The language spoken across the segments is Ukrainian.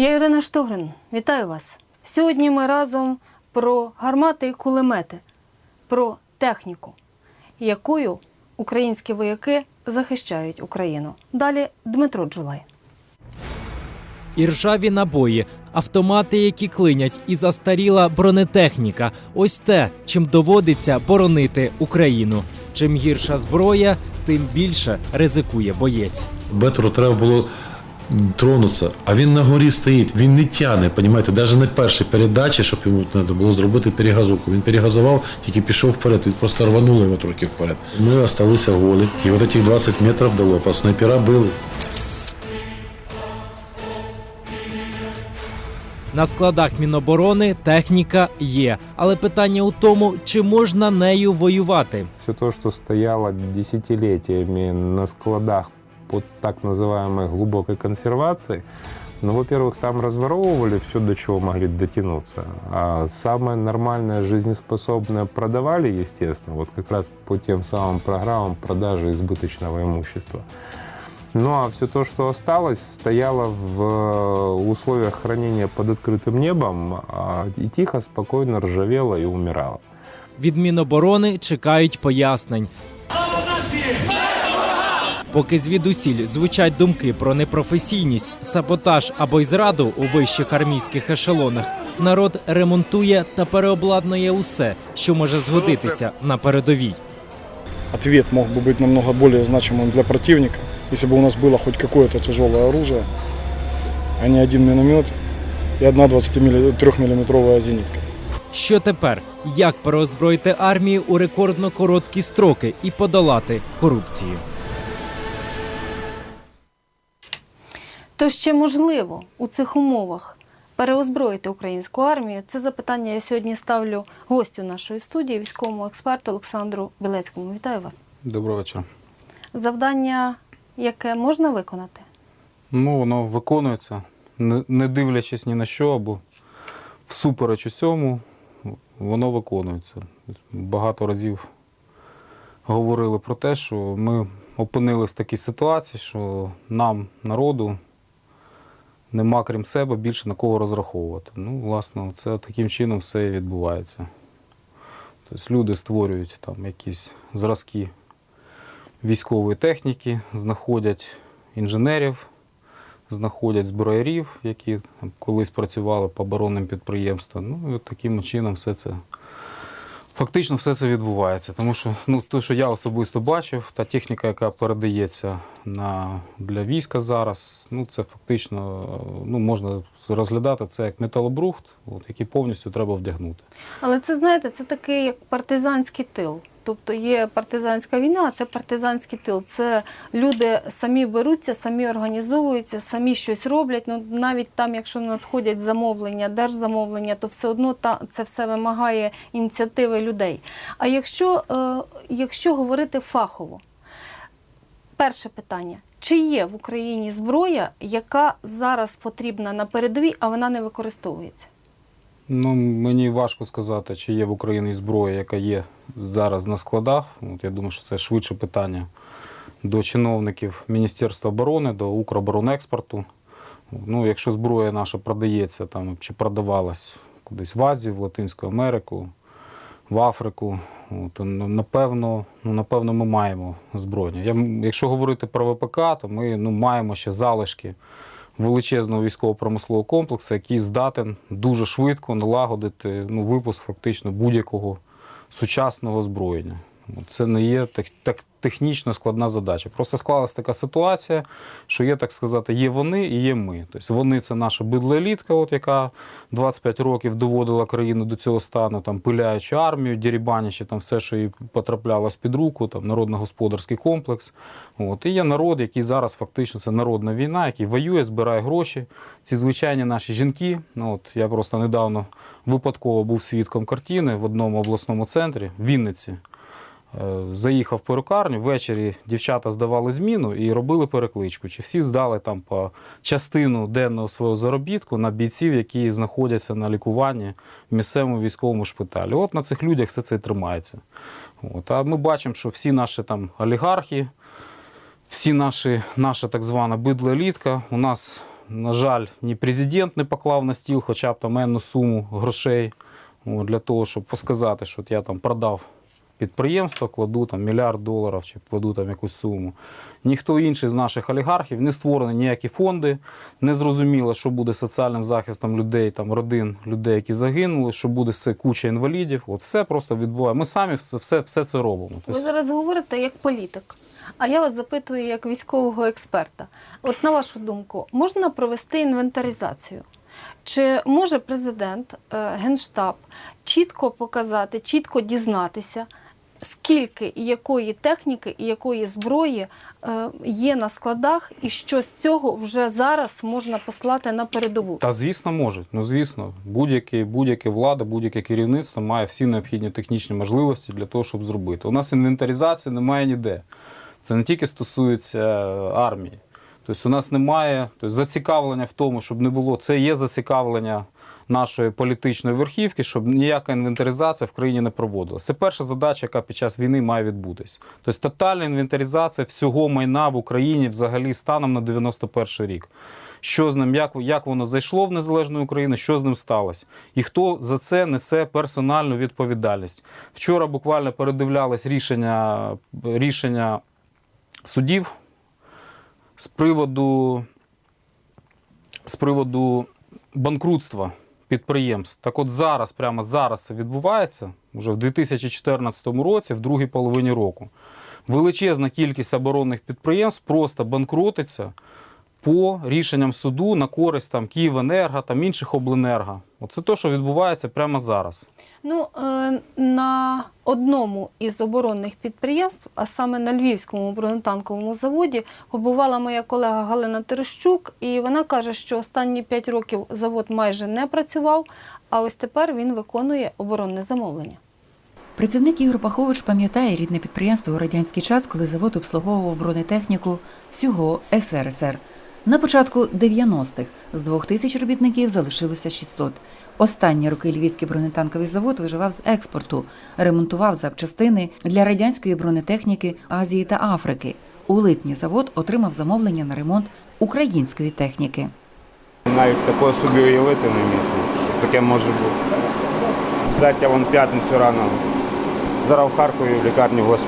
Я Ірина Штогрин. Вітаю вас. Сьогодні ми разом про гармати і кулемети, про техніку, якою українські вояки захищають Україну. Далі Дмитро Джулай. І ржаві набої, автомати, які клинять, і застаріла бронетехніка. Ось те, чим доводиться боронити Україну. Чим гірша зброя, тим більше ризикує боєць. Бетору треба було м, тронутися, а він на горі стоїть, він не тяне, понімаєте, навіть на першій передачі, щоб йому треба було зробити перегазовку. Він перегазував, тільки пішов вперед, і просто рвануло його трохи вперед. Ми залишилися голі, і от цих 20 метрів дало, по снайпера били. На складах Міноборони техніка є, але питання у тому, чи можна нею воювати. Все то, что стояло десятилетиями на складах под так называемой глубокой консервацией, ну, во-первых, там разворовывали все, до чего могли дотянуться. А самое нормальное, жизнеспособное продавали, естественно, вот как раз по тем самым программам продажи избыточного имущества. Ну а все то, что осталось, стояло в э, условиях хранения под открытым небом а, и тихо, спокойно ржавело и умирало. Від Міноборони чекають пояснень. Поки звідусіль звучать думки про непрофесійність, саботаж або й зраду у вищих армійських ешелонах, народ ремонтує та переобладнує усе, що може згодитися на передовій. ответ мог бы быть намного более значимым для противника, если бы у нас было хоть какое-то тяжелое оружие, а не один миномет и одна 23-миллиметровая зенитка. Що тепер? Як переозброїти армію у рекордно короткі строки і подолати корупцію? То ще можливо у цих умовах переозброїти українську армію? Це запитання я сьогодні ставлю гостю нашої студії, військовому експерту Олександру Білецькому. Вітаю вас. Доброго вечора. Завдання, яке можна виконати? Ну, воно виконується, не, дивлячись ні на що, або всупереч усьому, воно виконується. Багато разів говорили про те, що ми опинилися в такій ситуації, що нам, народу, нема крім себе більше на кого розраховувати. Ну, власне, це таким чином все відбувається. Тобто люди створюють там якісь зразки військової техніки, знаходять інженерів, знаходять зброярів, які колись працювали по оборонним підприємствам. Ну і таким чином все це. Фактично все це відбувається, тому що ну, те, що я особисто бачив, та техніка, яка передається на, для війська зараз, ну це фактично ну, можна розглядати це як металобрухт, от, який повністю треба вдягнути. Але це знаєте, це такий як партизанський тил. Тобто є партизанська війна, це партизанський тил. Це люди самі беруться, самі організовуються, самі щось роблять. Ну навіть там, якщо надходять замовлення, держзамовлення, то все одно та це все вимагає ініціативи людей. А якщо, е, якщо говорити фахово, перше питання: чи є в Україні зброя, яка зараз потрібна на передовій, а вона не використовується? Ну, мені важко сказати, чи є в Україні зброя, яка є зараз на складах. От я думаю, що це швидше питання до чиновників Міністерства оборони, до Укроборонекспорту. Ну, якщо зброя наша продається там, чи продавалась кудись в Азію, в Латинську Америку, в Африку, то ну, напевно, ну, напевно, ми маємо зброю. Я, якщо говорити про ВПК, то ми ну, маємо ще залишки величезного військово-промислового комплексу, який здатен дуже швидко налагодити ну, випуск фактично будь-якого сучасного озброєння. От Це не є так, так, технічно складна задача. Просто склалася така ситуація, що є, так сказати, є вони і є ми. Тобто вони це наша бидлоелітка, от яка 25 років доводила країну до цього стану, там пиляючи армію, дірібанячи там все, що їй потраплялось під руку, там народно-господарський комплекс. От. І є народ, який зараз фактично це народна війна, який воює, збирає гроші. Ці звичайні наші жінки. Ну, от я просто недавно випадково був свідком картини в одному обласному центрі в Вінниці. Е, Заїхав в перукарню, ввечері дівчата здавали зміну і робили перекличку. Чи всі здали там по частину денного свого заробітку на бійців, які знаходяться на лікуванні в місцевому військовому шпиталі. От на цих людях все це тримається. От. А ми бачимо, що всі наші там олігархи, всі наші, наша так звана бидла елітка у нас на жаль, ні президент не поклав на стіл хоча б там енну суму грошей для того, щоб сказати, що я там продав підприємство, кладу там мільярд доларів чи кладу там якусь суму. Ніхто інший з наших олігархів не створені ніякі фонди, не зрозуміло, що буде соціальним захистом людей, там родин людей, які загинули, що буде з куча інвалідів. От все просто відбуває. Ми самі все, все, все це робимо. Ви Тобто, зараз говорите як політик. А я вас запитую як військового експерта. От на вашу думку, можна провести інвентаризацію? Чи може президент, е, генштаб чітко показати, чітко дізнатися, скільки і якої техніки і якої зброї е, є на складах, і що з цього вже зараз можна послати на передову? Та звісно, можуть. Ну звісно, будь-яке будь-яке влада, будь-яке керівництво має всі необхідні технічні можливості для того, щоб зробити. У нас інвентаризації немає ніде. Це не тільки стосується е, армії. Тобто у нас немає тобто, зацікавлення в тому, щоб не було. Це є зацікавлення нашої політичної верхівки, щоб ніяка інвентаризація в країні не проводилася. Це перша задача, яка під час війни має відбутись. Тобто тотальна інвентаризація всього майна в Україні взагалі станом на 91 рік. Що з ним, як, як воно зайшло в незалежну Україну, що з ним сталося, і хто за це несе персональну відповідальність. Вчора буквально передивлялись рішення, рішення судів з приводу, з приводу банкрутства підприємств. Так от зараз, прямо зараз це відбувається, вже в 2014 році, в другій половині року. Величезна кількість оборонних підприємств просто банкротиться по рішенням суду на користь там, Київенерго, там, інших обленерго. Оце те, що відбувається прямо зараз. Ну, е, на одному із оборонних підприємств, а саме на Львівському бронетанковому заводі, побувала моя колега Галина Терещук, і вона каже, що останні 5 років завод майже не працював, а ось тепер він виконує оборонне замовлення. Працівник Ігор Пахович пам'ятає рідне підприємство у радянський час, коли завод обслуговував бронетехніку всього СРСР. На початку 90-х з двох тисяч робітників залишилося 600. Останні роки Львівський бронетанковий завод виживав з експорту, ремонтував запчастини для радянської бронетехніки Азії та Африки. У липні завод отримав замовлення на ремонт української техніки. Навіть такого собі уявити не міг, що таке може бути. Кстати, вон п'ятницю рано. Зараз в Харкові в лікарні в.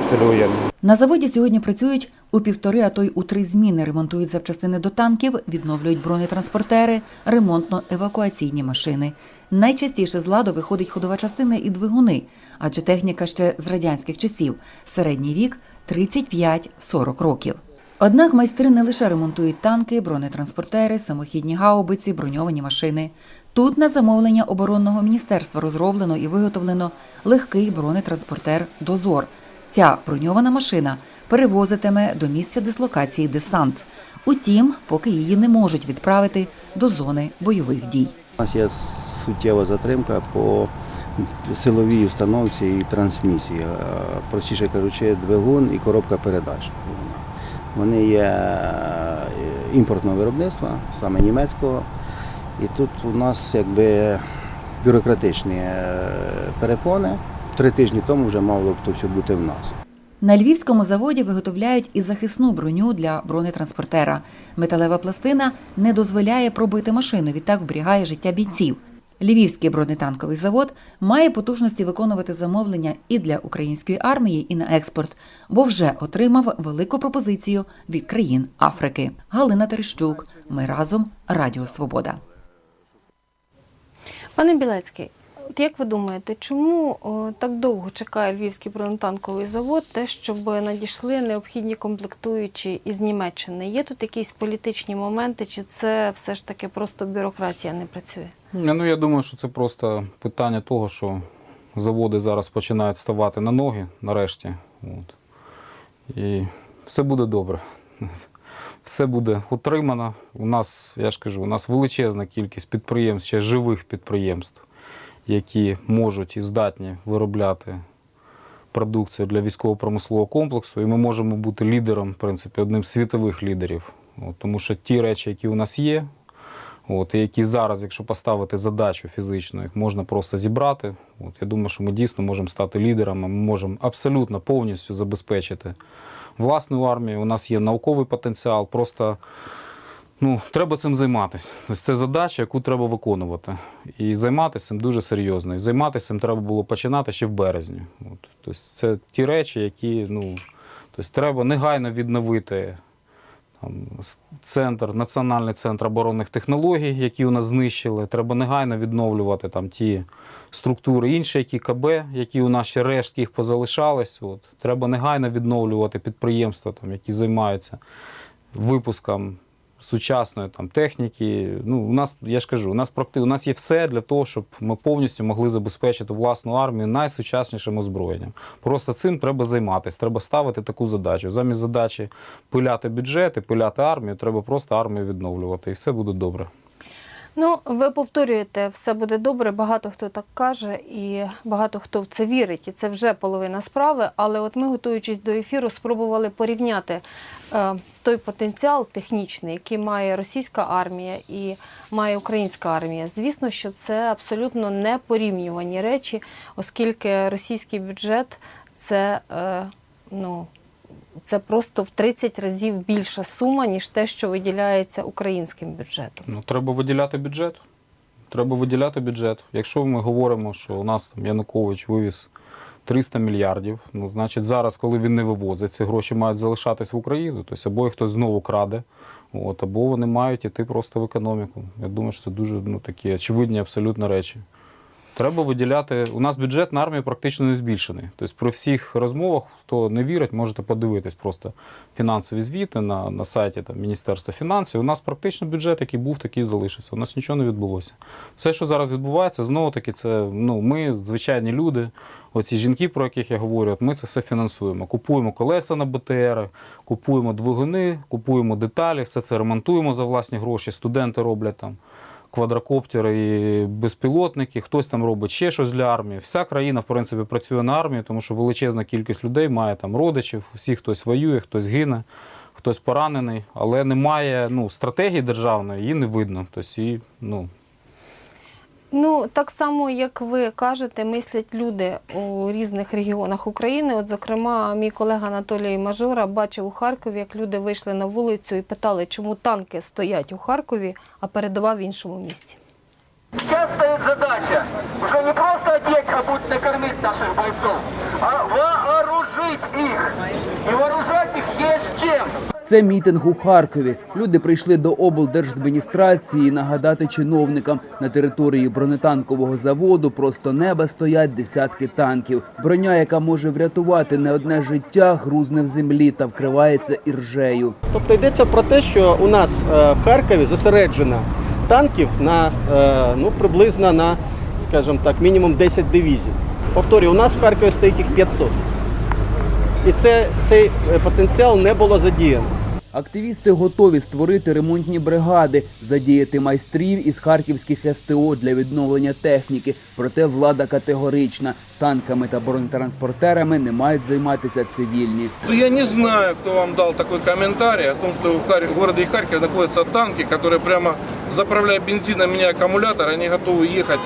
На заводі сьогодні працюють у півтори, а то й у три зміни. Ремонтують запчастини до танків, відновлюють бронетранспортери, ремонтно-евакуаційні машини. Найчастіше з ладу виходить ходова частина і двигуни, адже техніка ще з радянських часів. Середній вік 35-40 років. Однак майстри не лише ремонтують танки, бронетранспортери, самохідні гаубиці, броньовані машини. Тут на замовлення оборонного міністерства розроблено і виготовлено легкий бронетранспортер Дозор. Ця броньована машина перевозитиме до місця дислокації десант. Утім, поки її не можуть відправити до зони бойових дій. У нас є суттєва затримка по силовій установці і трансмісії. Е, Простіше кажучи, двигун і коробка передач. Вони є е, імпортного виробництва, саме німецького. І тут у нас якби бюрократичні е, перепони. Три тижні тому вже мало б то все бути в нас. На львівському заводі виготовляють і захисну броню для бронетранспортера. Металева пластина не дозволяє пробити машину, відтак вберігає життя бійців. Львівський бронетанковий завод має потужності виконувати замовлення і для української армії, і на експорт, бо вже отримав велику пропозицію від країн Африки. Галина Терещук. Ми разом. Радіо Свобода. Пане Білецький, от як ви думаєте, чому так довго чекає Львівський бронетанковий завод, те, щоб надійшли необхідні комплектуючі із Німеччини? Є тут якісь політичні моменти, чи це все ж таки просто бюрократія не працює? Ну, я думаю, що це просто питання того, що заводи зараз починають ставати на ноги нарешті. От. І все буде добре. Все буде отримано. У нас, я ж кажу, у нас величезна кількість підприємств, ще живих підприємств, які можуть і здатні виробляти продукцію для військово-промислового комплексу. І ми можемо бути лідером, в принципі, одним з світових лідерів. От, тому що ті речі, які у нас є, От, і які зараз, якщо поставити задачу фізично, їх можна просто зібрати. От, я думаю, що ми дійсно можемо стати лідерами, ми можемо абсолютно повністю забезпечити власну армію. У нас є науковий потенціал. Просто Ну, треба цим займатися. Тобто це задача, яку треба виконувати. І займатися цим дуже серйозно. І займатися цим треба було починати ще в березні. От. Тобто це ті речі, які ну, тобто треба негайно відновити центр, Національний центр оборонних технологій, які у нас знищили. Треба негайно відновлювати там ті структури інші, які КБ, які у нас ще рештки їх позалишались. От. Треба негайно відновлювати підприємства, там, які займаються випуском сучасної там, техніки. Ну, у нас, я ж кажу, у нас, практи- у нас є все для того, щоб ми повністю могли забезпечити власну армію найсучаснішим озброєнням. Просто цим треба займатися, треба ставити таку задачу. Замість задачі пиляти бюджети, пиляти армію, треба просто армію відновлювати, і все буде добре. Ну, ви повторюєте, все буде добре. Багато хто так каже, і багато хто в це вірить, і це вже половина справи. Але от ми, готуючись до ефіру, спробували порівняти е, той потенціал технічний, який має російська армія і має українська армія. Звісно, що це абсолютно не порівнювані речі, оскільки російський бюджет це. Е, ну, це просто в 30 разів більша сума, ніж те, що виділяється українським бюджетом. Ну, треба виділяти бюджет. Треба виділяти бюджет. Якщо ми говоримо, що у нас там Янукович вивіз 300 мільярдів, ну, значить, зараз, коли він не вивозить, ці гроші мають залишатись в Україну. Тобто або їх хтось знову краде, от, або вони мають іти просто в економіку. Я думаю, що це дуже ну, такі очевидні абсолютно речі. Треба виділяти. У нас бюджет на армію практично не збільшений. Тобто при всіх розмовах, хто не вірить, можете подивитись просто фінансові звіти на, на сайті там, Міністерства фінансів. У нас практично бюджет, який був, такий залишився. У нас нічого не відбулося. Все, що зараз відбувається, знову таки, це ну, ми, звичайні люди, оці жінки, про яких я говорю, от ми це все фінансуємо. Купуємо колеса на БТР, купуємо двигуни, купуємо деталі, все це ремонтуємо за власні гроші. Студенти роблять там квадрокоптери і безпілотники, хтось там робить ще щось для армії. Вся країна, в принципі, працює на армію, тому що величезна кількість людей має там родичів, всі хтось воює, хтось гине, хтось поранений, але немає ну, стратегії державної, її не видно. Тобто, і, ну, Ну, так само, як ви кажете, мислять люди у різних регіонах України. От, зокрема, мій колега Анатолій Мажора бачив у Харкові, як люди вийшли на вулицю і питали, чому танки стоять у Харкові, а передова в іншому місці. Сейчас стоит задача уже не просто одеть, а будь накормить наших бойцов, а вооружить их. И вооружать их есть чем. Це мітинг у Харкові. Люди прийшли до облдержадміністрації нагадати чиновникам на території бронетанкового заводу просто неба стоять десятки танків. Броня, яка може врятувати не одне життя, грузне в землі та вкривається іржею. Тобто йдеться про те, що у нас е, в Харкові зосереджено танків на е, ну приблизно на, скажімо так, мінімум 10 дивізій. Повторюю, у нас в Харкові стоїть їх 500. І це, цей е, потенціал не було задіяно. Активісти готові створити ремонтні бригади, задіяти майстрів із харківських СТО для відновлення техніки. Проте влада категорична. Танками та бронетранспортерами не мають займатися цивільні. Ну, Я не знаю, кто вам дал такой комментарий о том, что в, Хар... в городе Харькове танки, которые прямо заправляя бензином меня аккумулятор, они готовы ехать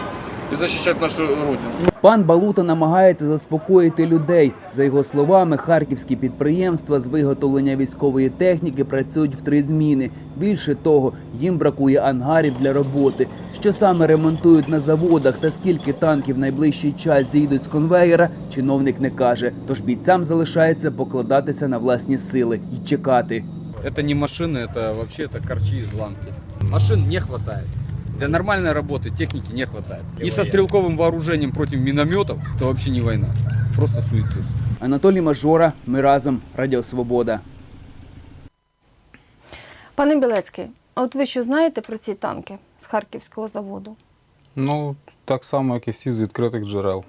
и защищать нашу родину. Пан Балута намагається заспокоїти людей. За його словами, харківські підприємства з виготовлення військової техніки працюють в три зміни. Більше того, їм бракує ангарів для роботи. Що саме ремонтують на заводах та скільки танків в найближчий час зійдуть з конвеєра, чиновник не каже. Тож бійцям залишається покладатися на власні сили і чекати. Это не машины, это вообще это корчи из ланки. Машин не хватает. Для нормальной работы техники не хватает. И со стрелковым вооружением против минометов это вообще не война. Просто суицид. Анатолій Мажора. Ми разом. Радіо Свобода. Пане Білецький, а от ви що знаєте про ці танки з харківського заводу? ну, так само, як і всі з відкритих джерел.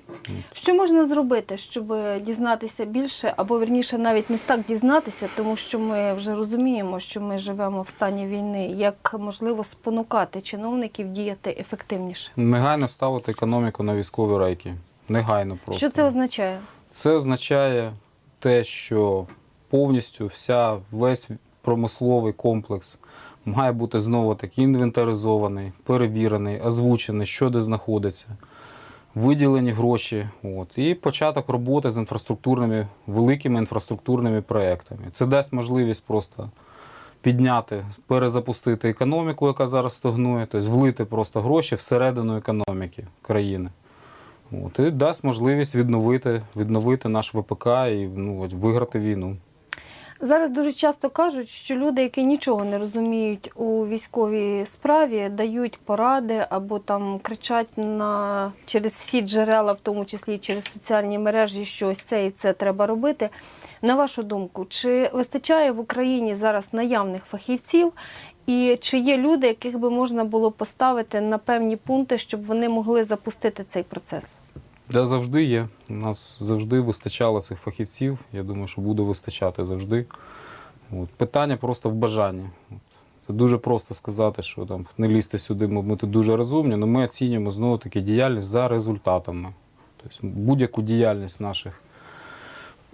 Що можна зробити, щоб дізнатися більше, або вірніше навіть не так дізнатися, тому що ми вже розуміємо, що ми живемо в стані війни. Як можливо спонукати чиновників діяти ефективніше? Негайно ставити економіку на військові рейки. Негайно просто. Що це означає? Це означає те, що повністю вся весь промисловий комплекс має бути знову таки інвентаризований, перевірений, озвучений, що де знаходиться, виділені гроші. От, і початок роботи з інфраструктурними, великими інфраструктурними проектами. Це дасть можливість просто підняти, перезапустити економіку, яка зараз стогнує, тобто влити просто гроші всередину економіки країни. От, і дасть можливість відновити, відновити наш ВПК і ну, виграти війну. Зараз дуже часто кажуть, що люди, які нічого не розуміють у військовій справі, дають поради або там кричать на через всі джерела, в тому числі через соціальні мережі, що ось це і це треба робити. На вашу думку, чи вистачає в Україні зараз наявних фахівців, і чи є люди, яких би можна було поставити на певні пункти, щоб вони могли запустити цей процес? Да, завжди є. У нас завжди вистачало цих фахівців. Я думаю, що буде вистачати завжди. От. Питання просто в бажанні. От. Це дуже просто сказати, що там не лізьте сюди, ми тут дуже розумні, але ми оцінюємо знову таки діяльність за результатами. Тобто будь-яку діяльність наших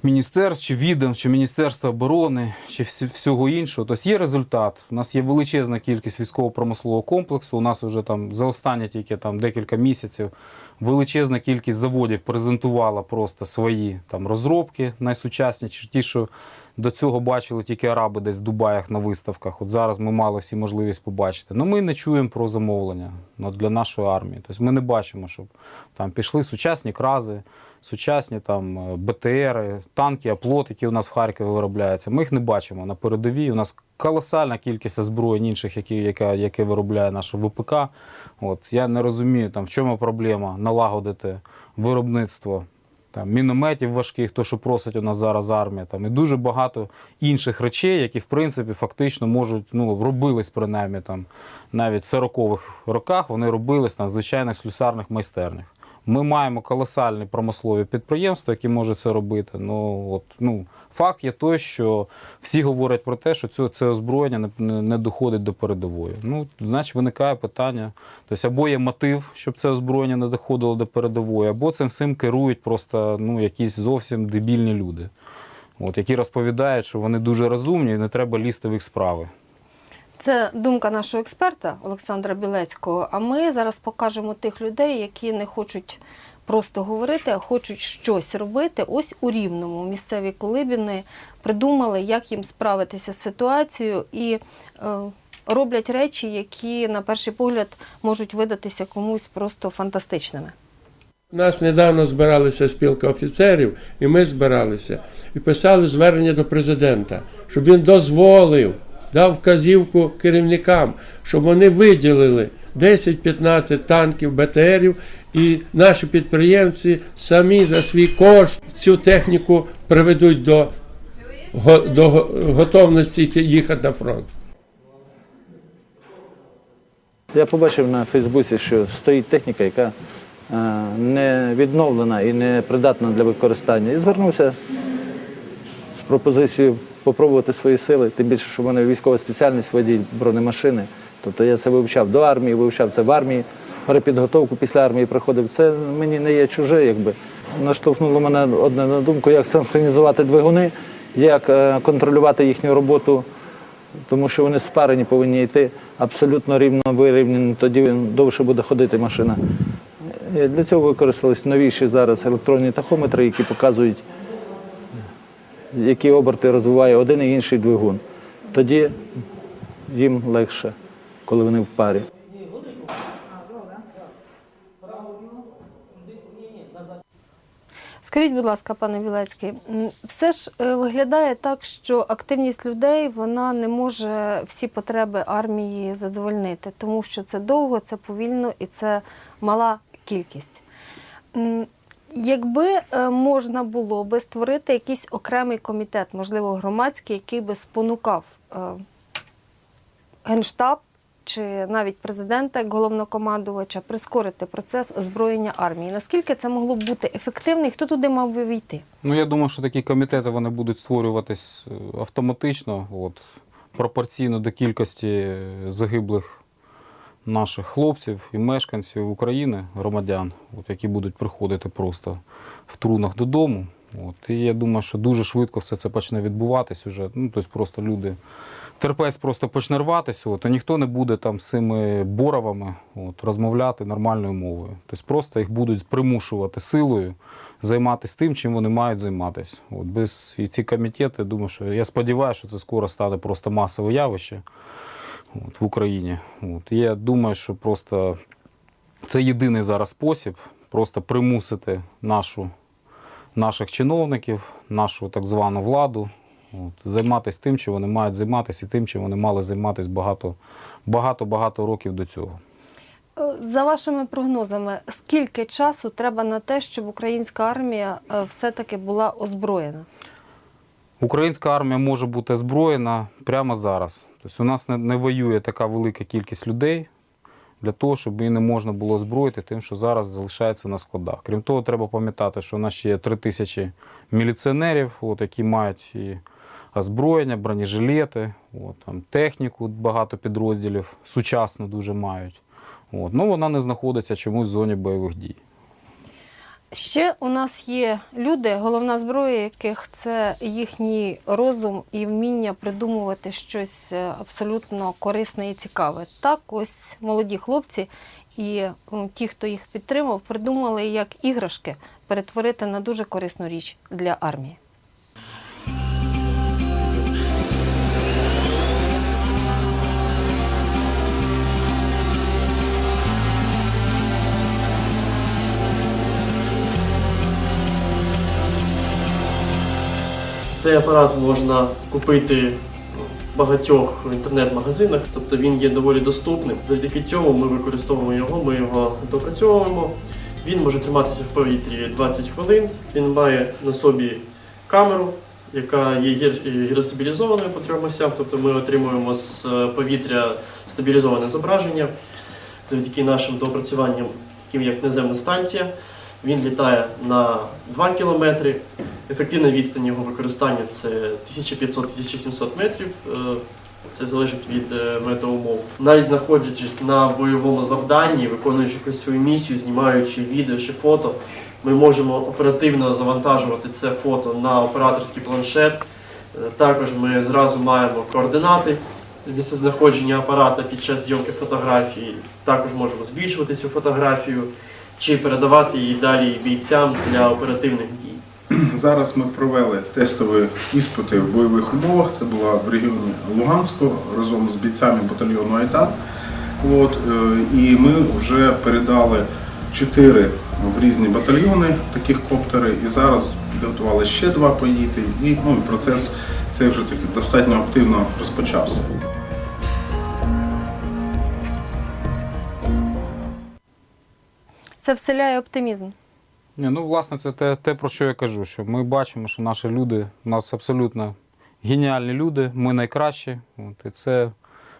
міністерств, чи відомств, чи Міністерства оборони, чи всього іншого. Тобто є результат. У нас є величезна кількість військово-промислового комплексу. У нас вже там за останні тільки там декілька місяців величезна кількість заводів презентувала просто свої там розробки найсучасніші, ті, що до цього бачили тільки араби десь в Дубаях на виставках. От зараз ми мали всі можливість побачити. Ну ми не чуємо про замовлення для нашої армії. Тобто ми не бачимо, щоб там пішли сучасні крази, сучасні там е, БТРи, танки, оплот, які у нас в Харкові виробляються. Ми їх не бачимо на передовій. У нас колосальна кількість озброєнь інших, які, яка, яке виробляє наша ВПК. От я не розумію, там в чому проблема налагодити виробництво там, мінометів важких, то, що просить у нас зараз армія, там, і дуже багато інших речей, які, в принципі, фактично можуть, ну, робились принаймні там, навіть в 40-х роках, вони робились на звичайних слюсарних майстернях. Ми маємо колосальні промислові підприємства, які можуть це робити. Ну, от, ну, факт є той, що всі говорять про те, що це, це озброєння не, не, доходить до передової. Ну, значить, виникає питання. Тобто, або є мотив, щоб це озброєння не доходило до передової, або цим всім керують просто ну, якісь зовсім дебільні люди, от, які розповідають, що вони дуже розумні і не треба лізти в їх справи. Це думка нашого експерта Олександра Білецького. А ми зараз покажемо тих людей, які не хочуть просто говорити, а хочуть щось робити. Ось у рівному місцеві колибіни придумали, як їм справитися з ситуацією і е, роблять речі, які на перший погляд можуть видатися комусь просто фантастичними. У нас недавно збиралася спілка офіцерів, і ми збиралися і писали звернення до президента, щоб він дозволив, дав вказівку керівникам, щоб вони виділили 10-15 танків, БТРів, і наші підприємці самі за свій кошт цю техніку приведуть до, до готовності їхати на фронт. Я побачив на Фейсбуці, що стоїть техніка, яка е, не відновлена і не придатна для використання. І звернувся з пропозицією попробувати свої сили, тим більше, що в мене військова спеціальність водій бронемашини. Тобто я це вивчав до армії, вивчав це в армії, перепідготовку після армії проходив. Це мені не є чуже, якби. Наштовхнуло мене одне на думку, як синхронізувати двигуни, як е, контролювати їхню роботу тому що вони спарені повинні йти абсолютно рівно вирівняні, тоді довше буде ходити машина. Е, Для цього використались новіші зараз електронні тахометри, які показують, які оберти розвиває один і інший двигун. Тоді їм легше, коли вони в парі. Скажіть, будь ласка, пане Білецький, все ж е, виглядає так, що активність людей вона не може всі потреби армії задовольнити, тому що це довго, це повільно і це мала кількість. Якби е, можна було би створити якийсь окремий комітет, можливо, громадський, який би спонукав е, Генштаб чи навіть президента як головнокомандувача прискорити процес озброєння армії. Наскільки це могло б бути ефективно і хто туди мав би війти? Ну, я думаю, що такі комітети вони будуть створюватись е, автоматично, от, пропорційно до кількості загиблих наших хлопців і мешканців України, громадян, от, які будуть приходити просто в трунах додому. От. І я думаю, що дуже швидко все це почне відбуватись уже. Ну, тобто просто люди. Терпець просто почне рватися, от, і ніхто не буде там з цими боровами от, розмовляти нормальною мовою. Тобто просто їх будуть примушувати силою займатися тим, чим вони мають займатися. От, без і ці комітети, думаю, що я сподіваюся, що це скоро стане просто масове явище от, в Україні. От. Я думаю, що просто це єдиний зараз спосіб просто примусити нашу, наших чиновників, нашу так звану владу от, займатися тим, чим вони мають займатися, і тим, чим вони мали займатися багато, багато, багато років до цього. Е, За вашими прогнозами, скільки часу треба на те, щоб українська армія е, все-таки була озброєна? Українська армія може бути озброєна прямо зараз. Тобто у нас не, не воює така велика кількість людей для того, щоб її не можна було озброїти тим, що зараз залишається на складах. Крім того, треба пам'ятати, що у нас ще є три тисячі міліціонерів, от, які мають і озброєння, бронежилети, от, там, техніку багато підрозділів, сучасно дуже мають. От. Ну, вона не знаходиться чомусь в зоні бойових дій. Ще у нас є люди, головна зброя яких це їхній розум і вміння придумувати щось е, абсолютно корисне і цікаве. Так, ось молоді хлопці і ті, хто їх підтримав, придумали як іграшки перетворити на дуже корисну річ для армії. Цей апарат можна купити в багатьох інтернет-магазинах, тобто він є доволі доступним. Завдяки цьому ми використовуємо його, ми його допрацьовуємо. Він може триматися в повітрі 20 хвилин. Він має на собі камеру, яка є гір- гіростабілізованою по трьом осям, тобто ми отримуємо з е, повітря стабілізоване зображення завдяки нашим доопрацюванням, таким як наземна станція. Він літає на 2 кілометри. Ефективна відстань його використання це 1500-1700 метрів. Е, Це залежить від е, метеоумов. Навіть знаходячись на бойовому завданні, виконуючи якусь свою місію, знімаючи відео чи фото, ми можемо оперативно завантажувати це фото на операторський планшет. Е, Також ми зразу маємо координати місцезнаходження апарата під час зйомки фотографії. Також можемо збільшувати цю фотографію чи передавати її далі бійцям для оперативних дій. Зараз ми провели тестові іспити в бойових умовах. Це було в регіоні Луганську разом з бійцями батальйону Айтан. От, е, і ми вже передали чотири в різні батальйони таких коптери. І зараз підготували ще два поїти. І ну, процес цей вже таки достатньо активно розпочався. Це вселяє оптимізм. Ні, ну, власне, це те, те, про що я кажу, що ми бачимо, що наші люди, у нас абсолютно геніальні люди, ми найкращі. От, і це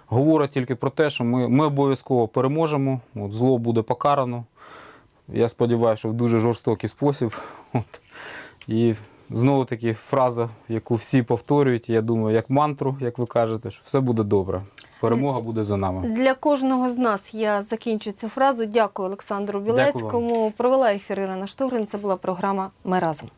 говорить тільки про те, що ми, ми обов'язково переможемо, от, зло буде покарано. Я сподіваюся, що в дуже жорстокий спосіб. От. І знову таки фраза, яку всі повторюють, я думаю, як мантру, як ви кажете, що все буде добре. Перемога буде за нами. Для кожного з нас я закінчу цю фразу. Дякую Олександру Дякую. Білецькому. Провела ефір Ірина Штогрин. Це була програма Ми разом.